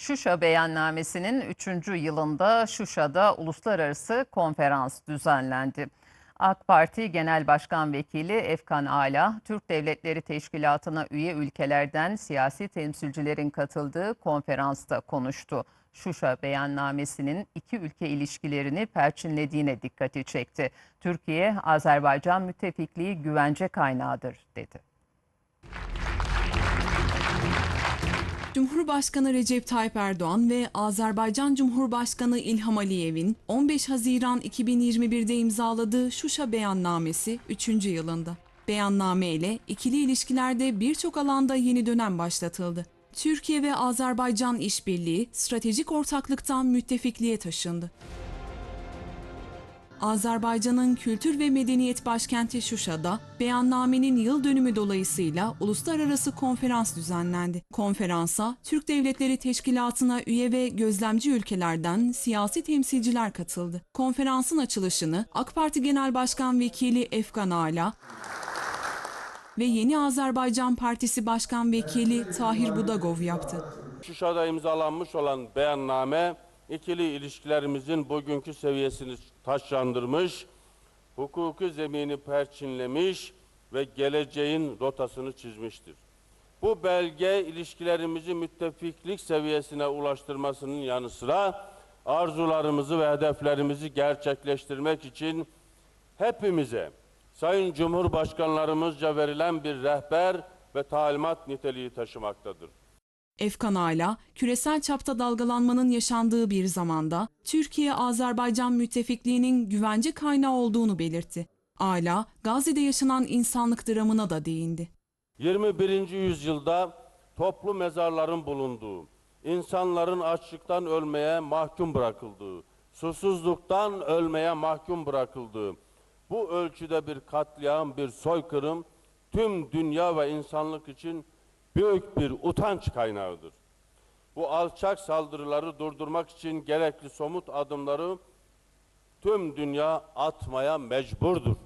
Şuşa beyannamesinin 3. yılında Şuşa'da uluslararası konferans düzenlendi. AK Parti Genel Başkan Vekili Efkan Ala, Türk Devletleri Teşkilatı'na üye ülkelerden siyasi temsilcilerin katıldığı konferansta konuştu. Şuşa beyannamesinin iki ülke ilişkilerini perçinlediğine dikkati çekti. Türkiye, Azerbaycan müttefikliği güvence kaynağıdır dedi. Cumhurbaşkanı Recep Tayyip Erdoğan ve Azerbaycan Cumhurbaşkanı İlham Aliyev'in 15 Haziran 2021'de imzaladığı Şuşa Beyannamesi 3. yılında. Beyanname ile ikili ilişkilerde birçok alanda yeni dönem başlatıldı. Türkiye ve Azerbaycan işbirliği stratejik ortaklıktan müttefikliğe taşındı. Azerbaycan'ın kültür ve medeniyet başkenti Şuşa'da beyannamenin yıl dönümü dolayısıyla uluslararası konferans düzenlendi. Konferansa Türk Devletleri Teşkilatı'na üye ve gözlemci ülkelerden siyasi temsilciler katıldı. Konferansın açılışını AK Parti Genel Başkan Vekili Efkan Ala ve Yeni Azerbaycan Partisi Başkan Vekili Tahir Budagov yaptı. Şuşa'da imzalanmış olan beyanname ikili ilişkilerimizin bugünkü seviyesini taşlandırmış, hukuki zemini perçinlemiş ve geleceğin rotasını çizmiştir. Bu belge ilişkilerimizi müttefiklik seviyesine ulaştırmasının yanı sıra arzularımızı ve hedeflerimizi gerçekleştirmek için hepimize Sayın Cumhurbaşkanlarımızca verilen bir rehber ve talimat niteliği taşımaktadır. Efkan Ala, küresel çapta dalgalanmanın yaşandığı bir zamanda Türkiye-Azerbaycan müttefikliğinin güvence kaynağı olduğunu belirtti. Ala, Gazze'de yaşanan insanlık dramına da değindi. 21. yüzyılda toplu mezarların bulunduğu, insanların açlıktan ölmeye mahkum bırakıldığı, susuzluktan ölmeye mahkum bırakıldığı, bu ölçüde bir katliam, bir soykırım tüm dünya ve insanlık için büyük bir utanç kaynağıdır. Bu alçak saldırıları durdurmak için gerekli somut adımları tüm dünya atmaya mecburdur.